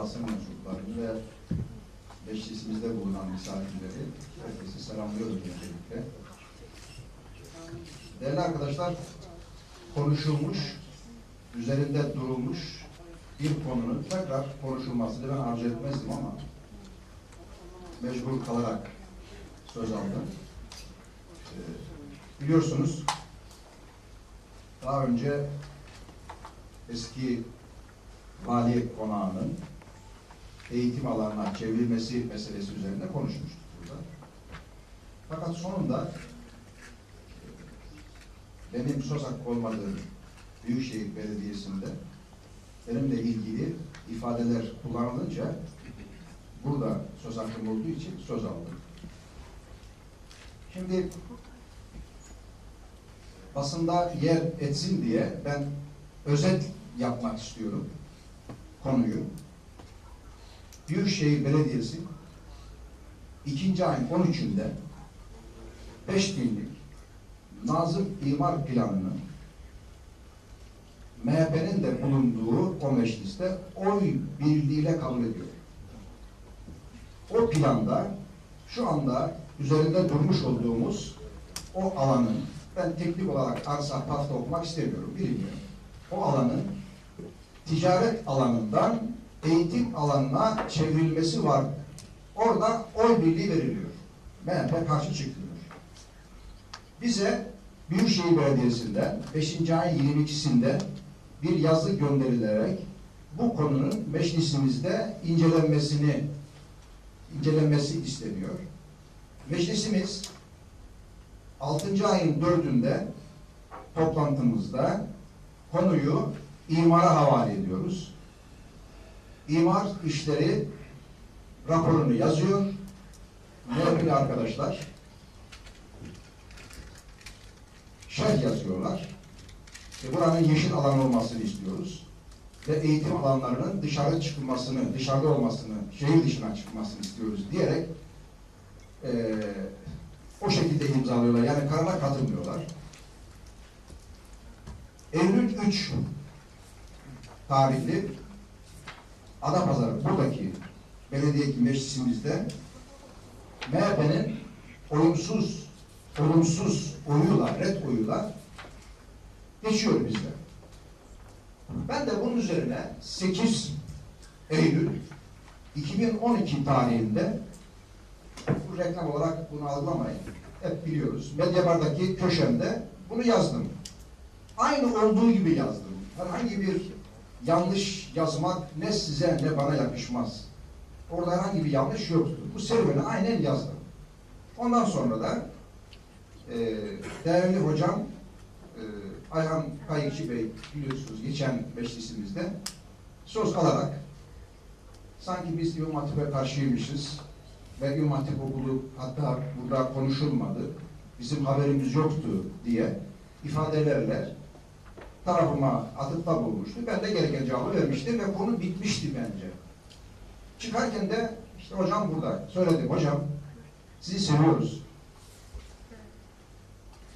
basın mensuplarını ve meclisimizde bulunan misafirleri herkese selamlıyorum öncelikle. Değerli arkadaşlar, konuşulmuş, üzerinde durulmuş bir konunun tekrar konuşulmasını ben arzu etmezdim ama mecbur kalarak söz aldım. Ee, biliyorsunuz daha önce eski vali konağının eğitim alanına çevrilmesi meselesi üzerinde konuşmuştuk burada. Fakat sonunda e, benim söz hakkı olmadığım Büyükşehir Belediyesi'nde benimle ilgili ifadeler kullanılınca burada söz hakkım olduğu için söz aldım. Şimdi basında yer etsin diye ben özet yapmak istiyorum konuyu. Büyükşehir Belediyesi ikinci ayın 13'ünde 5 binlik Nazım İmar Planı'nı MHP'nin de bulunduğu o mecliste oy birliğiyle kabul ediyor. O planda şu anda üzerinde durmuş olduğumuz o alanın ben teknik olarak arsa parkta okumak istemiyorum, bilmiyorum. O alanın ticaret alanından eğitim alanına çevrilmesi var. Orada oy birliği veriliyor. MHP karşı çıkıyor. Bize Büyükşehir Belediyesi'nden 5. ayın 22'sinde bir yazı gönderilerek bu konunun meclisimizde incelenmesini incelenmesi isteniyor. Meclisimiz 6. ayın 4'ünde toplantımızda konuyu imara havale ediyoruz. İmar işleri raporunu yazıyor. Sevgili arkadaşlar şerh yazıyorlar. E, buranın yeşil alan olmasını istiyoruz. Ve eğitim alanlarının dışarı çıkılmasını, dışarıda olmasını, şehir dışına çıkmasını istiyoruz diyerek e, o şekilde imzalıyorlar. Yani karara katılmıyorlar. Eylül 3 tarihli Adapazarı buradaki belediye meclisimizde MHP'nin oyumsuz, olumsuz oyuyla, red oyuyla geçiyor bizde. Ben de bunun üzerine 8 Eylül 2012 tarihinde bu reklam olarak bunu algılamayın. Hep biliyoruz. Medyabar'daki köşemde bunu yazdım. Aynı olduğu gibi yazdım. Herhangi bir yanlış yazmak ne size ne bana yakışmaz. Orada herhangi bir yanlış yoktu. Bu serüveni aynen yazdım. Ondan sonra da e, değerli hocam e, Ayhan Kayıkçı Bey biliyorsunuz geçen meclisimizde söz alarak sanki biz İmam Hatip'e karşıymışız ve İmam Hatip okulu hatta burada konuşulmadı, bizim haberimiz yoktu diye ifadelerle tarafıma atıfta bulmuştu. Ben de gereken cevabı vermiştim ve konu bitmişti bence. Çıkarken de işte hocam burada söyledim hocam sizi seviyoruz.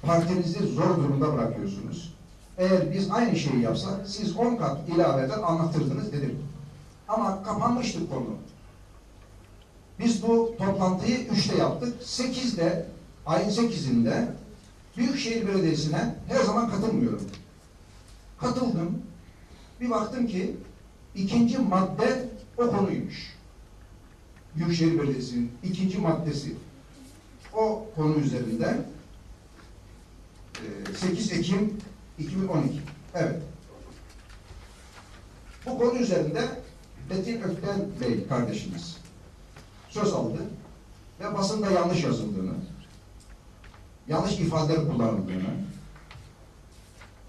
Partinizi zor durumda bırakıyorsunuz. Eğer biz aynı şeyi yapsak siz 10 kat ilaveten anlatırdınız dedim. Ama kapanmıştı konu. Biz bu toplantıyı 3'te yaptık. 8'de ayın 8'inde Büyükşehir Belediyesi'ne her zaman katılmıyorum. Katıldım. Bir baktım ki ikinci madde o konuymuş. Büyükşehir Belediyesi'nin ikinci maddesi. O konu üzerinden 8 Ekim 2012. Evet. Bu konu üzerinde Metin Ökten Bey kardeşimiz söz aldı ve basında yanlış yazıldığını, yanlış ifadeler kullanıldığını,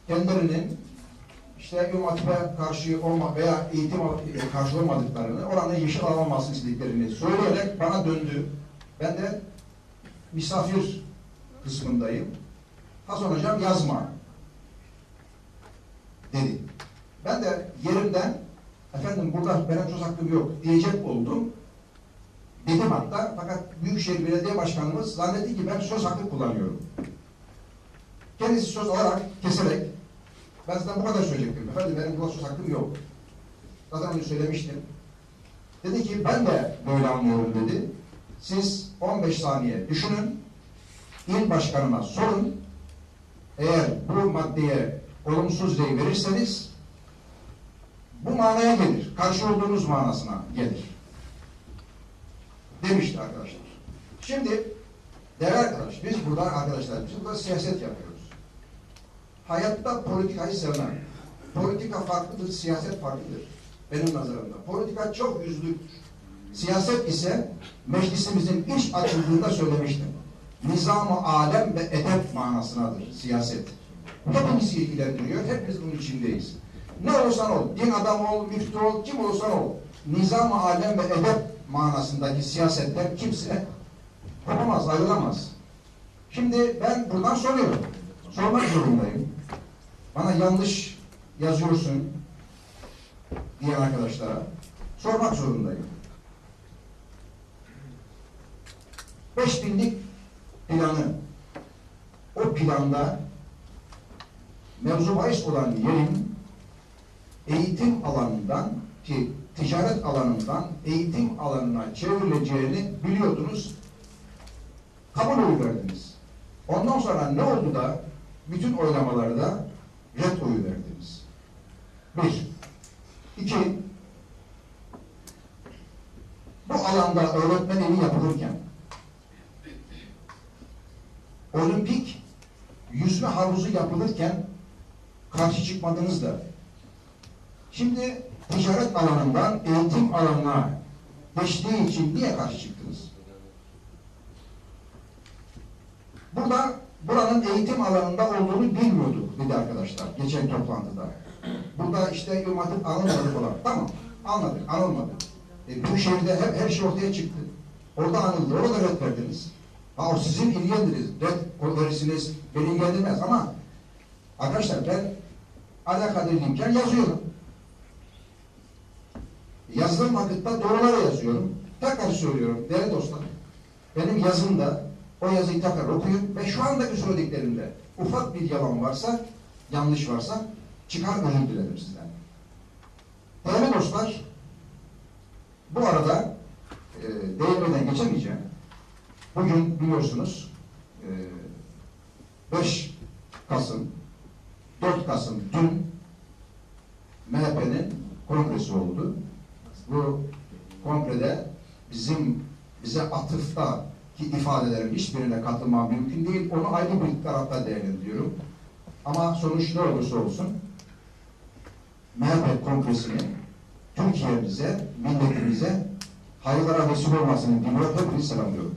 kendilerinin işte İmam Hatip'e karşı olma veya eğitim karşı olmadıklarını, oranın yeşil alan olmasını istediklerini söyleyerek bana döndü. Ben de misafir kısmındayım. Hasan Hocam yazma dedi. Ben de yerimden efendim burada benim söz hakkım yok diyecek oldum. Dedim hatta fakat Büyükşehir Belediye Başkanımız zannetti ki ben söz hakkı kullanıyorum. Kendisi söz alarak, keserek ben zaten bu kadar söyleyecektim. Efendim benim burada söz hakkım yok. Zaten onu söylemiştim. Dedi ki ben de böyle anlıyorum dedi. Siz 15 saniye düşünün. İl başkanına sorun. Eğer bu maddeye olumsuz rey verirseniz bu manaya gelir. Karşı olduğunuz manasına gelir. Demişti arkadaşlar. Şimdi değerli arkadaş, biz burada arkadaşlar, biz burada siyaset yapıyoruz. Hayatta politikayı sevmem. Politika farklıdır, siyaset farklıdır. Benim nazarımda. Politika çok yüzlüktür. Siyaset ise meclisimizin iş açıldığında söylemiştim. Nizam-ı alem ve edep manasınadır siyaset. Hepimizi ilgilendiriyor, hepimiz bunun içindeyiz. Ne olursan ol, din adamı ol, müftü ol, kim olursan ol. Nizam-ı alem ve edep manasındaki siyasetten kimse kopamaz, ayrılamaz. Şimdi ben buradan soruyorum. Sormak zorundayım. Bana yanlış yazıyorsun diyen arkadaşlara sormak zorundayım. Beş binlik planı o planda mevzu bahis olan yerin eğitim alanından ki ticaret alanından eğitim alanına çevrileceğini biliyordunuz. Kabul verdiniz. Ondan sonra ne oldu da bütün oylamalarda red oyu verdiniz? Bir. İki. Bu alanda öğretmen evi yapılırken olimpik yüzme havuzu yapılırken karşı çıkmadınız da şimdi ticaret alanından eğitim alanına geçtiği için niye karşı çıktınız? Burada buranın eğitim alanında olduğunu bilmiyorduk dedi arkadaşlar geçen toplantıda. Burada işte İmam Hatip alınmadı falan. Tamam anladık anılmadı. E, bu şehirde her, her şey ortaya çıktı. Orada anıldı. Orada red verdiniz. Ha o sizin ilgilendiriniz. Red verirsiniz. Beni ilgilendirmez ama arkadaşlar ben alakadarlıyken yazıyorum. Yazdığım vakitte doğruları yazıyorum. Tekrar söylüyorum değerli dostlar. Benim yazımda o yazıyı tekrar okuyun ve şu andaki söylediklerimde ufak bir yalan varsa, yanlış varsa çıkar özür dilerim sizden. Değerli dostlar, bu arada e, değinmeden geçemeyeceğim. Bugün biliyorsunuz e, 5 Kasım, 4 Kasım dün MHP'nin kongresi oldu. Bu kongrede bizim bize atıfta ki ifadelerin hiçbirine katılmam mümkün değil. Onu ayrı bir tarafta değerlendiriyorum. Ama sonuç ne olursa olsun MHP kongresini Türkiye'mize, milletimize hayırlara vesile olmasını diliyor. Hepinizi selamlıyorum.